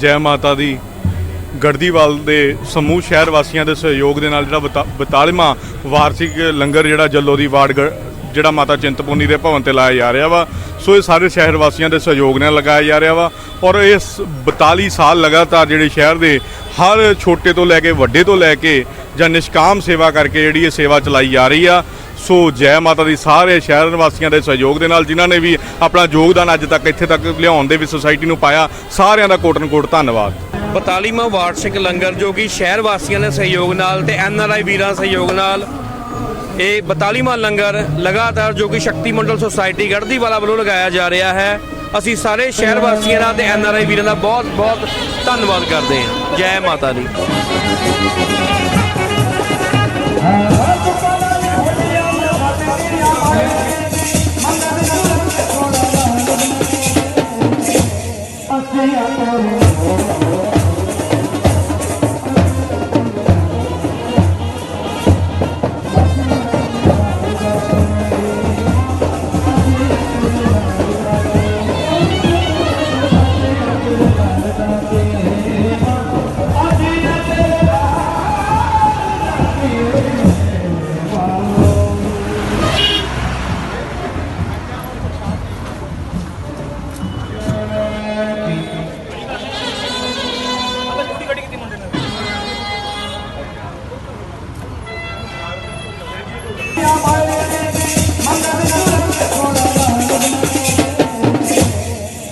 ਜੈ ਮਾਤਾ ਦੀ ਗੜਦੀਵਾਲ ਦੇ ਸਮੂਹ ਸ਼ਹਿਰ ਵਾਸੀਆਂ ਦੇ ਸਹਿਯੋਗ ਦੇ ਨਾਲ ਜਿਹੜਾ 42ਵਾਂ ਵਾਰਸ਼ਿਕ ਲੰਗਰ ਜਿਹੜਾ ਜੱਲੋ ਦੀ ਵਾਰਡ ਜਿਹੜਾ ਮਾਤਾ ਚਿੰਤਪੁਰਨੀ ਦੇ ਭਵਨ ਤੇ ਲਾਇਆ ਜਾ ਰਿਹਾ ਵਾ। ਸੋ ਇਹ ਸਾਰੇ ਸ਼ਹਿਰ ਵਾਸੀਆਂ ਦੇ ਸਹਿਯੋਗ ਨਾਲ ਲਗਾਇਆ ਜਾ ਰਿਹਾ ਵਾ ਔਰ ਇਸ 42 ਸਾਲ ਲਗਾਤਾਰ ਜਿਹੜੇ ਸ਼ਹਿਰ ਦੇ ਹਰ ਛੋਟੇ ਤੋਂ ਲੈ ਕੇ ਵੱਡੇ ਤੋਂ ਲੈ ਕੇ ਜਾਂ ਨਿਸ਼ਕਾਮ ਸੇਵਾ ਕਰਕੇ ਜਿਹੜੀ ਇਹ ਸੇਵਾ ਚਲਾਈ ਜਾ ਰਹੀ ਆ ਸੋ ਜੈ ਮਾਤਾ ਦੀ, ਸਾਰੇ ਸ਼ਹਿਰ ਵਾਸੀਆਂ ਦੇ ਸਹਿਯੋਗ ਦੇ ਨਾਲ ਜਿਨ੍ਹਾਂ ਨੇ ਵੀ ਆਪਣਾ ਯੋਗਦਾਨ ਅੱਜ ਤੱਕ ਇੱਥੇ ਤੱਕ ਲਿਆਉਣ ਦੇ ਵਿੱਚ ਸੁਸਾਇਟੀ ਨੂੰ ਪਾਇਆ, ਸਾਰਿਆਂ ਦਾ ਕੋਟਨ ਕੋਟ ਧੰਨਵਾਦ। 42ਵਾਂ ਵਾਰਸ਼ਿਕ ਲੰਗਰ ਜੋ ਕਿ ਸ਼ਹਿਰ ਵਾਸੀਆਂ ਦੇ ਸਹਿਯੋਗ ਨਾਲ ਤੇ ਐਨ ਆਰ ਆਈ ਵੀਰਾਂ ਸਹਿਯੋਗ ਨਾਲ ਇਹ 42ਵਾਂ ਲੰਗਰ ਲਗਾਤਾਰ ਜੋ ਕਿ ਸ਼ਕਤੀ ਮੰਡਲ ਸੁਸਾਇਟੀ ਗੜਦੀ ਵਾਲਾ ਵੱਲੋਂ ਲਗਾਇਆ ਜਾ ਰਿਹਾ ਹੈ। ਅਸੀਂ ਸਾਰੇ ਸ਼ਹਿਰ ਵਾਸੀਆਂ ਦਾ ਤੇ ਐਨ ਆਰ ਆਈ ਵੀਰਾਂ ਦਾ ਬਹੁਤ ਬਹੁਤ ਧੰਨਵਾਦ ਕਰਦੇ ਹਾਂ। ਜੈ ਮਾਤਾ ਦੀ।